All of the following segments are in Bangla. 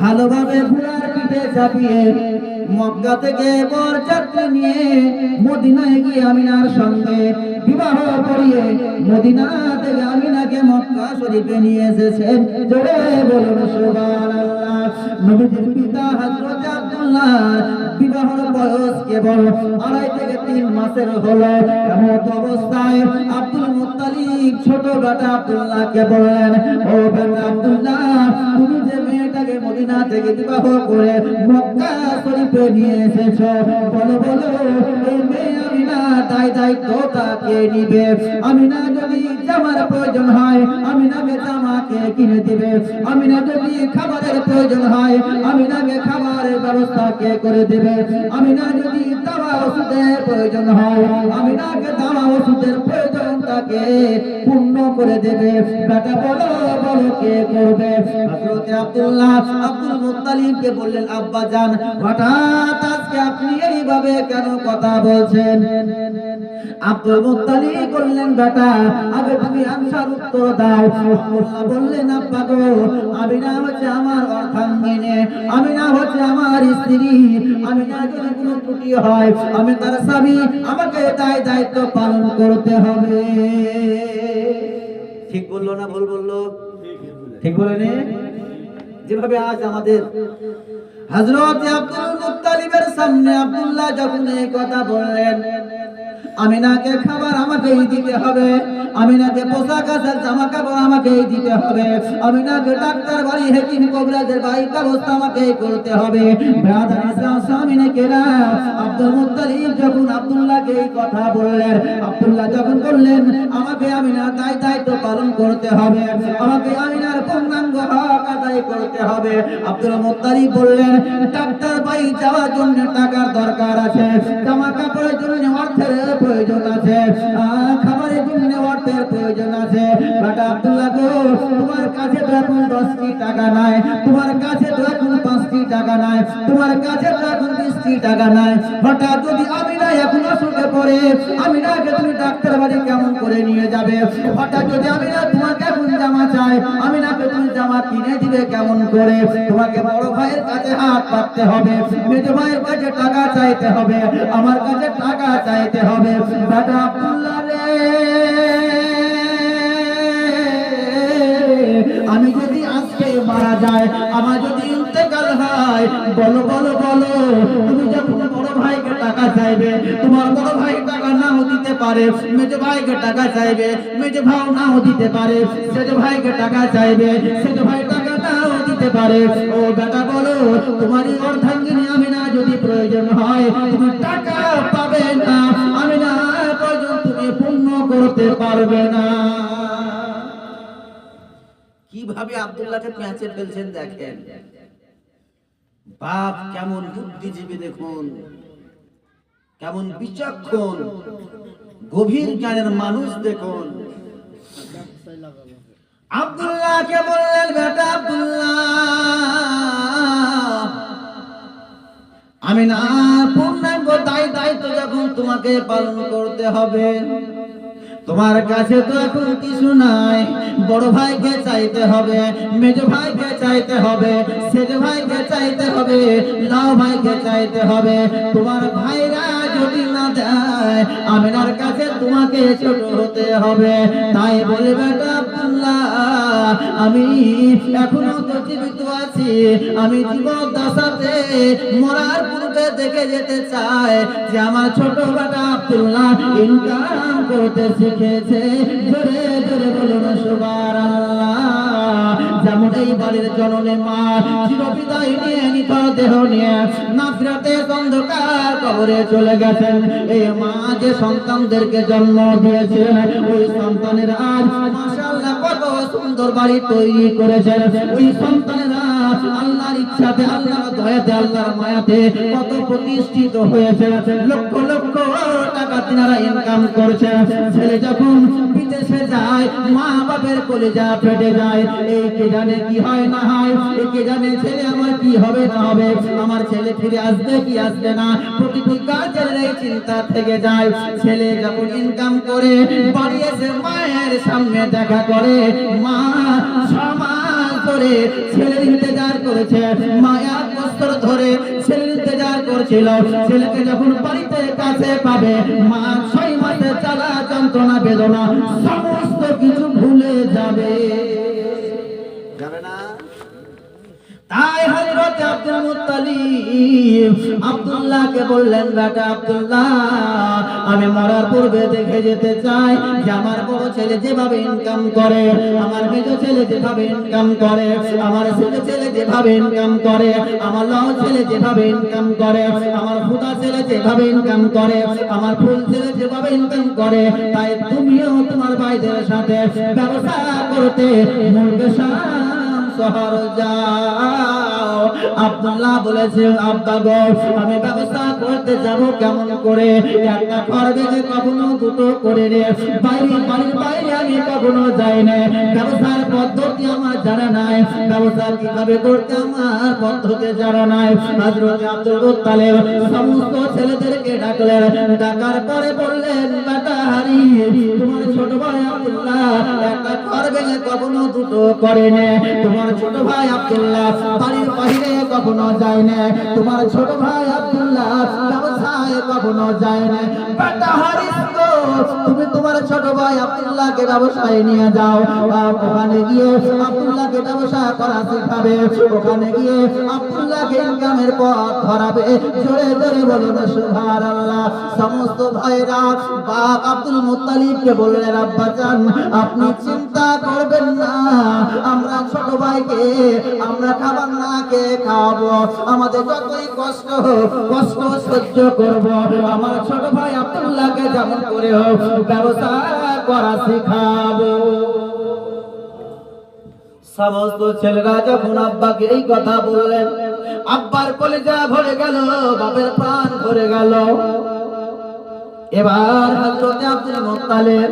ভালোভাবে ঘোড়ার পিঠে চাপিয়ে মক্কা থেকে বর যাত্রী নিয়ে মদিনায় গিয়ে আমিনার সঙ্গে বিবাহ করিয়ে মদিনা থেকে আমিনাকে মক্কা শরীফে নিয়ে এসেছেন। জোরে বলুন, সুবহানাল্লাহ। পিতা হযরত আব্দুল্লাহ বিবাহের বয়স কেবল আড়াই থেকে তিন মাসের হলো। এমন অবস্থায় আব্দুল মুত্তালিব ছোট বেটা আব্দুল্লাহকে বললেন, ও বেটা আব্দুল্লাহ, তুমি যে মেয়েটাকে মদিনা থেকে বিবাহ করে মক্কা শরীফে নিয়ে এসেছ, বলো বলো, এই মেয়ে আমি না তাই দায়িত্ব তাকে নিবে? আমি না যদি জামার প্রয়োজন হয় আমি নাকে জামাকে কিনে দিবে। আমি না যদি খাবারের প্রয়োজন হয় আমি নাকে খাবারের ব্যবস্থা কে করে দেবে? আমি না যদি দাওয়া ওষুধের প্রয়োজন হয় আমি নাকে দাওয়া তাকে পূর্ণ করে দেবে। বেটা বলো বলো কে করবে? হযরত আব্দুল্লাহ আব্দুল মুত্তালিবকে বললেন আব্বা জান হঠাৎ আজকে আপনি এইভাবে কেন কথা বলছেন? আব্দুল মুত্তালিব বললেন বেটা আগে তুমি আনসার উত্তর দাও। আব্দুল্লাহ বললেন আব্বা গো আমি না হচ্ছে আমার অর্থাঙ্গিনে আমি না হচ্ছে আমার স্ত্রী আমি না যদি কোনো ত্রুটি হয় আমি তার স্বামী আমাকে তাই দায়িত্ব পালন করতে হবে। ঠিক বলল না ভুল বলল? ঠিক বলেনি? যেভাবে আজ আমাদের হযরত আব্দুল মুত্তালিবের সামনে আব্দুল্লাহ যখন এই কথা বললেন আমিনাকে খাবার আমাকেই দিতে হবে। আমিনাকে পোশাক আশাক জামা কাপড় আমাকেই দিতে হবে। আমিনাকে ডাক্তার বাড়ি, হেকিম কবরাজের বাড়ি ব্যবস্থা আমাকে আমিনা করতে হবে। আমাকে আব্দুল বললেন, ডাক্তার যাওয়ার জন্য টাকার দরকার আছে। জামা কাপড়ের জন্য অর্থের প্রয়োজন আছে। খাবারের জন্য অর্থের প্রয়োজন আছে। বাটা আব্দুল্লাহ গো, তোমার কাছে তো এখন দশটি টাকা নাই। তোমার কাছে তো এখন পাঁচটি টাকা নাই। তোমার কাছে তো এখন বিশটি টাকা নাই। হঠাৎ যদি আমি না এখন অসুখে পড়ে আমি না তুমি ডাক্তার বাড়ি কেমন করে নিয়ে যাবে? হঠাৎ যদি আমি না তোমাকে জামা চাই, আমি না তুমি জামা কিনে দিবে কেমন করে? তোমাকে বড় ভাইয়ের কাছে হাত পাততে হবে, মেজ ভাইয়ের কাছে টাকা চাইতে হবে, আমার কাছে টাকা চাইতে হবে। বেটা আব্দুল্লাহ আমি যদি আজকে মারা যায় আমার যদি ইন্তেকাল হয়, বলো বলো বলো, তুমি যখন ভাইকে টাকা চাইবে। তোমার বড় ভাই টাকা নাও দিতে পারে। মেজ ভাইকে টাকা চাইবে। মেজ ভাই নাও দিতে পারে। সেজ ভাইকে টাকা চাইবে। সেজ ভাই টাকা নাও দিতে পারে। ও বেটা বলো অর্ধাঙ্গিনী আমি না যদি প্রয়োজন হয়, তুমি টাকা পাবে না। আমি না প্রয়োজন তুমি পূর্ণ করতে পারবে না। কীভাবে আব্দুল্লাহকে পেঁচে ফেলছেন দেখেন? বাপ কেমন বুদ্ধিজীবী দেখুন। কেমন বিচক্ষণ, গভীর জ্ঞানের মানুষ দেখুন। আব্দুল্লাহকে বললেন, বেটা আব্দুল্লাহ, আমি না পূর্ণাঙ্গ দায় দায়িত্ব যখন তোমাকে পালন করতে হবে, তোমার কাছে তো এখন কিছু নাই। বড় ভাইকে চাইতে হবে, মেজ ভাইকে চাইতে হবে, সেজ ভাইকে চাইতে হবে, লাও ভাইকে চাইতে হবে। তোমার ভাইরা আমিনার কাছে তোমাকে ছোট হতে হবে। তাই বলে, বেটা আমি এখনও তো জীবিত আছি। আমি জীবন দশাতে মরার পূর্বে দেখে যেতে চাই যে আমার ছোট বেটা আব্দুল্লাহ ইনকাম করতে শিখেছে। জোরে জোরে বলুন, সুবহানাল্লাহ। যেমন জননী মা, চিরবিদায় নিয়ে দেহ নিয়ে। নাফরাতে অন্ধকার কবরে চলে গেছেন। এই মা যে সন্তানদেরকে জন্ম ওই সন্তানের মাশাআল্লাহ কত সুন্দর বাড়ি তৈরি করেছেন। ওই সন্তানেরা আল্লাহর ইচ্ছাতে, আল্লাহর দয়াতে, আল্লাহর মায়াতে কত প্রতিষ্ঠিত হয়েছে লক্ষ লক্ষ তিনারা ইনকাম করছে ছেলে যখন বিদেশে যায় মা বাপের কলেজা ফেটে যায়। এই কে জানে কি হয় না হয়, এই কে জানে ছেলে আমার কি হবে না হবে। আমার ছেলে ফিরে আসবে কি আসবে না, প্রতিটি কাজের এই চিন্তা থেকে যায়। ছেলে যখন ইনকাম করে, বাড়ি এসে মায়ের সামনে দেখা করে, মা সমাজ ধরে ছেলের ইন্তজার করেছে। মা এক বছর ধরে ছেলের ইন্তজার করছিল। ছেলেকে যখন বাড়িতে কাছে পাবে, মা ছয় মাসে চালা যন্ত্রণা, বেদনা, সমস্ত কিছু ভুলে যাবে। তাই হযরত আব্দুল মুত্তালিব আব্দুল্লাহকে বললেন, বেটা আব্দুল্লাহ, আমি মরার পূর্বে দেখে যেতে চাই যে আমার বড় ছেলে যেভাবে ইনকাম করে, আমার মেজ ছেলে যেভাবে ইনকাম করে, আমার ছোট ছেলে যেভাবে ইনকাম করে, আমার লাউ ছেলে যেভাবে ইনকাম করে, আমার ফুটা ছেলে যেভাবে ইনকাম করে, আমার ফুল ছেলে যেভাবে ইনকাম করে, তাই তুমিও তোমার ভাইদের সাথে ব্যবসা করতে মুরগে শহর যাও। আব্দুল্লাহ বলেছে আব্বা গো, আমি ব্যবসা করতে যাব কেমন করে? একটা ঘর ভেঙে কখনো দুটো করে রে বাইরে বাড়ির বাইরে আমি কখনো যাই না। ব্যবসার পদ্ধতি আমার জানা নাই। ব্যবসা কীভাবে করতে আমার পদ্ধতি জানা নাই। হযরত আব্দুল মুত্তালিব সমস্ত ছেলেদেরকে ডাকলেন। ডাকার পরে বললেন, বেটা হারি, তোমার ছোট ভাই আব্দুল্লাহ একটা ঘর ভেঙে কখনো দুটো করে নে। তোমার ছোট ভাই আব্দুল্লাহ বাড়ির বাইরে কখনো যায় না তোমার ছোট ভাই আব্দুল্লাহ তুমি তোমার ছোট ভাই আব্দুল্লাহকে ব্যবসায় নিয়ে যাও। ওখানে গিয়ে আব্দুল্লাহকে ব্যবসা করা ওখানে গিয়ে আব্দুল্লাহকে ইনকামের পথ ধরাবে। জোরে জোরে সুবহানাল্লাহ। সমস্ত ভাইরা, বাপ আব্দুল মুত্তালিবকে বললেন আপনি চিন্তা করবেন না। আমরা ছোট ভাইকে, আমরা খাবার না কে খাওয়াবো। আমাদের যতই কষ্ট কষ্ট সহ্য করব আমার ছোট ভাই আব্দুল্লাহকে যেমন করে ব্যবসা করা শিখাবো। সমস্ত ছেলেরা যখন আব্বাকে এই কথা বললেন, আব্বার কলেজা ভরে গেল, বাপের প্রাণ ভরে গেল। এবার হাজরতে আব্দুল মুত্তালিব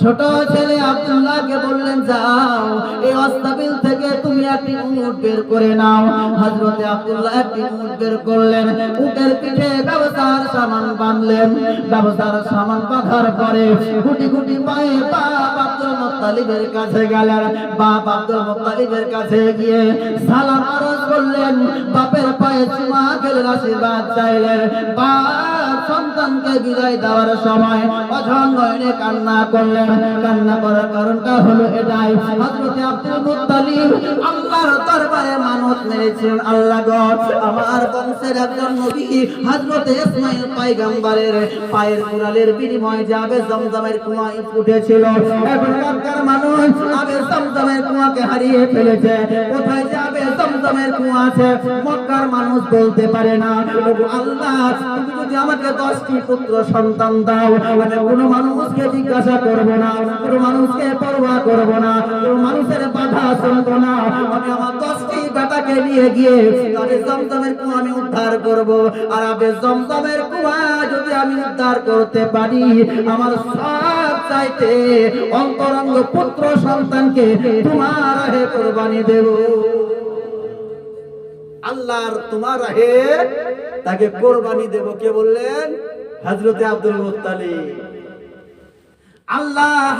ছোট ছেলে আব্দুল্লাহকে বললেন, যাও, এই অস্তাবিল থেকে তুমি একটি উট বের করে নাও। হযরতে আব্দুল্লাহ একটি উট বের করলেন, উটের পিঠে ব্যবসার সামান বাঁধলেন। ব্যবসার সামান বাঁধার পরে গুটি গুটি পায়ে বাপ আব্দুল মুত্তালিবের কাছে গেলেন। বাপ আব্দুল মুত্তালিবের কাছে গিয়ে সালাম আরজ করলেন। বাপের পায়ে চুমা গেলেন আশীর্বাদ চাইলেন। বাপ সন্তানকে বিদায় দেওয়ার সময় অঝন নয়নে কান্না করলেন। কান্না করার কারণটা হলো এটাই। হযরতে আব্দুল মুত্তালিব আল্লাহর দরবারে মানত মেরেছিলেন। আল্লাহ গো, আমার বংশের একজন নবী হযরতে ইসমাঈল পয়গম্বরের পায়ের কুড়ালের বিনিময়ে যাবে জমজমের কুয়া ফুটেছিল উঠেছিল মক্কার মানুষ বলতে পারে না। আল্লাহ, তুমি যদি আমাকে দশটি পুত্র সন্তান দাও আমি কোনো মানুষকে জিজ্ঞাসা করব না, কোনো মানুষকে পরোয়া করব না, কোনো মানুষের বাধা শুনব না। আমি আমার দশটি বেটাকে নিয়ে গিয়ে জমজমের কুয়া আমি উদ্ধার করব। আর আবে জমজমের কুয়া যদি আমি উদ্ধার করতে পারি, আমার সব চাইতে অন্তরঙ্গ পুত্র সন্তানকে তোমার হে কোরবানি দেব। আল্লাহর তোমার রাহে তাকে কোরবানি দেব, কে বললেন? হযরতে আব্দুল মুত্তালিব। আল্লাহ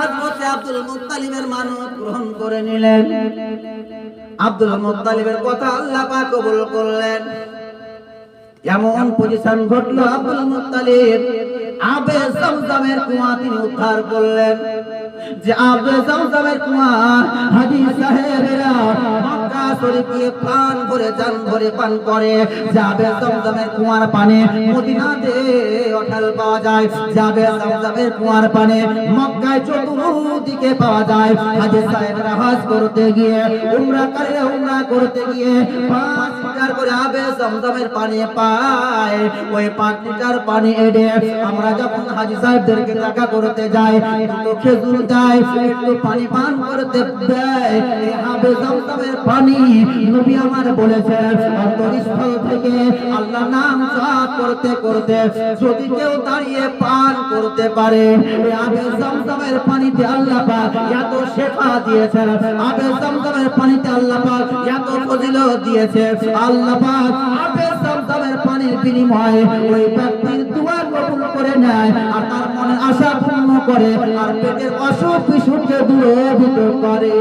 আব্দুল মানত গ্রহণ করে নিলেন। আব্দুল কথা আল্লাহ পাক কবুল করলেন। এমন পজিশন ঘটলো আব্দুল মুত্তালিব। আবে জমজমের কুয়া তিনি উদ্ধার করলেন। যে আবে জমজমের কুয়া হাজি সাহেবেরা মক্কা জান ভরে পান করে। যাবে কুয়ার পানি মদিনাতে পাওয়া যায়। যাবে কুয়ার পানি মক্কায় চতুর্দিকে পাওয়া যায়। হাজি হজ করতে গিয়ে, উমরা করে, উমরা করতে গিয়ে পাঁচ লিটার করে আবে জমজমের পানি পায়। ওই পাঁচ লিটার পানি এনে আমরা যখন হাজি সাহেবদেরকে টাকা করতে যাই তো খেজুর দেয়, একটু পানি পান করতে দেয়। আবে জমজমের পানি নবী আমার বলেছেন অন্তরস্থল থেকে আল্লাহ নাম জপ করতে করতে যদি কেউ দাঁড়িয়ে পান করতে পারে আবে জমজমের পানিতে আল্লাহ পাক এত শেফা দিয়েছেন। আবে জমজমের পানিতে আল্লাহ পাক এত ফজিলত দিয়েছে আল্লাহ পাক আবে জমজমের পানির করে নেয় আর তার মনে আশা পূর্ণ করে পেটের অসুখ বিসুখকে দূরীভূত করে।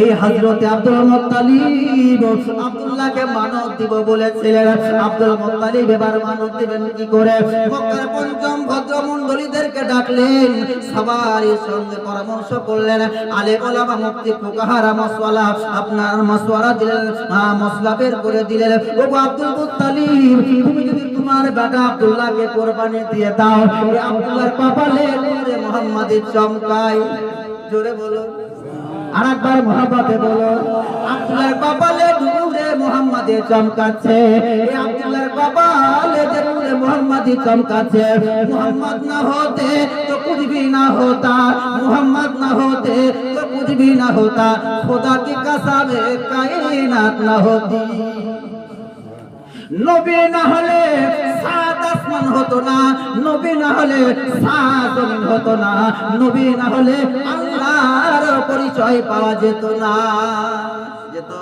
এই হযরতে আব্দুল মুত্তালিব আব্দুল্লাহকে মানত দিব বলেছিলেন। আব্দুল মুত্তালিব এবার মানত দিবেন কি করে? মক্কার পঞ্চম ভদ্রমণ্ডলীদেরকে ডাকলেন, সবারই সঙ্গে পরামর্শ করলেন। আলে ওলামা মুফতি ফুকাহারা মাসওয়ালা, আপনার মাসওয়ালা দিলেন মসলা বের করে দিলেন। ও আব্দুল মুত্তালিব, তুমি যদি তোমার বেটা আব্দুল্লাহকে কোরবানি দিয়ে দাও আব্দুল্লাহর কপালে মুহাম্মাদের চমকায়। জোরে বলো আরেকবার একবার মহাব্বতে বলো, আব্দুল্লাহর কপালে ডুবুরে মোহাম্মদে চমকাচ্ছে। আব্দুল্লাহর কপালে ডুবুরে মোহাম্মদে চমকাচ্ছে, মোহাম্মদ না হতে তো কুদবি না হতা, মোহাম্মদ না হতে তো কুদবি না হতা, খোদা কি কাসাবে কায়নাত না হতি? নবী না হলে সাত আসমান হতো না, নবী না হলে সাত জমিন হতো না, নবী না হলে আল্লাহ পরিচয় পাওয়া যেত না। যেত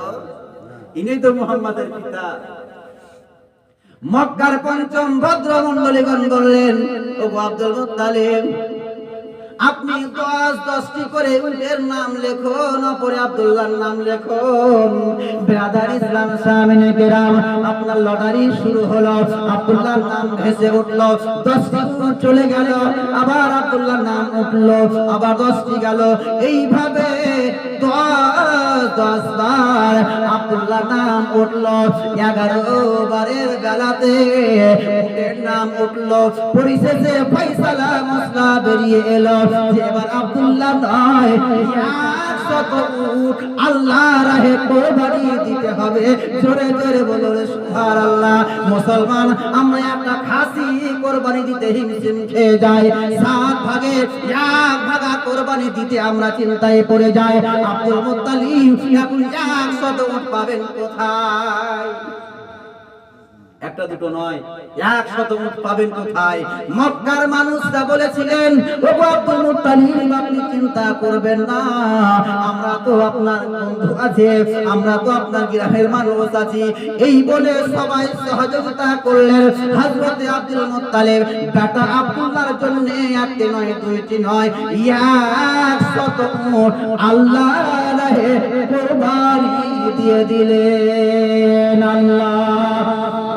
ইনি তো মোহাম্মদের পিতা। মক্কার পঞ্চম ভদ্র মন্ডলীগণ বললেন ও আব্দুল মুত্তালিব আপনি দশ দশটি করে উটের নাম লেখুন পরে আব্দুল্লাহর নাম লেখুন। ব্রাদার ইসলাম, সামিনে কেরাম, আপনার লটারি শুরু হলো আব্দুল্লাহর নাম ভেসে উঠল, দশটি চলে গেল, আবার আব্দুল্লাহর নাম উঠল, আবার দশটি গেল। এইভাবে দশ বার আব্দুল্লাহ নাম উঠল, এগারো বারের বেলাতে নাম উঠল, পরিশেষে ফয়সালা মশলা বেরিয়ে এলো। এবার আব্দুল্লাহ নয়। মুসলমান, আমরা একটা খাসি কোরবানি দিতে হিমশিম খেয়ে যাই। সাত ভাগে কোরবানি দিতে আমরা চিন্তায় পড়ে যাই। আব্দুল কোথায়? একটা দুটো নয়, একশত উট পাবেন কোথায়? মক্কার মানুষরা বলেছিলেন আপনি চিন্তা করবেন না, আমরা তো আপনার বন্ধু আছে, আমরা তো আপনার গ্রামের মানুষ আছি। এই বলে সবাই সহযোগিতা করলেন হযরতে আব্দুল মুত্তালিব। বেটা আব্দুল্লাহর জন্য একটি নয়, দুইটি নয়, একশত উট আল্লাহ দিয়ে দিলেন আল্লাহ।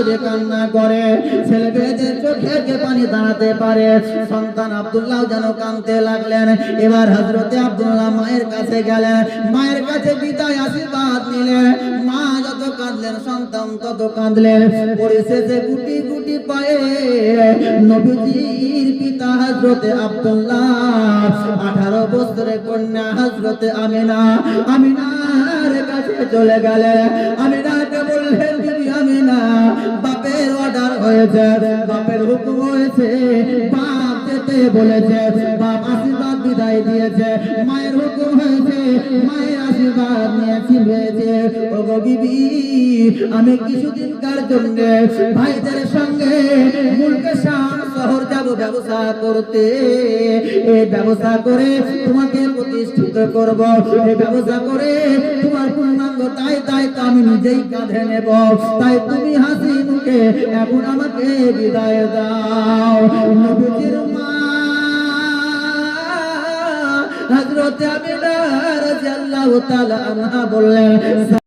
যদি কান্না করে, ছেলে মেয়েদের চোখে পানি দাঁড়াতে পারে, সন্তান আব্দুল্লাহ যেন কাঁদতে লাগলেন। এবার হজরতে আব্দুল্লাহ মায়ের কাছে গেলেন। মায়ের কাছে বিদায় আশীর্বাদ নিলেন। মা যত কাঁদলেন, সন্তান তত কাঁদলেন। গুটি গুটি পায়ে নবীজির পিতা হজরতে আঠারো বছরের কন্যা হজরতে আমিনা, আমিনার কাছে চলে গেলেন। বললেন তুমি আমিনা বাপের অর্ডার হয়েছে, বাপের হুকুম হয়েছে, বাপ যেতে বলেছে, বাপ আশীর্বাদ বিদায় দিয়েছে মায়ের হুকুম হয়েছে, মায়ের আশীর্বাদ নিয়েছি হয়েছে ও গো বিবি আমি কিছুদিনকার জন্য ভাইদের সঙ্গে মুলকেশান শহর যাব ব্যবসা করতে। এই ব্যবসা করে তোমাকে প্রতিষ্ঠিত করব এই ব্যবসা করে তোমার তাই তাই তো আমি নিজেই কাঁধে নেব। তাই তুমি হাসি মুখে এখন আমাকে বিদায় দাও। নবীজির মা, হযরত আমিনা বললেন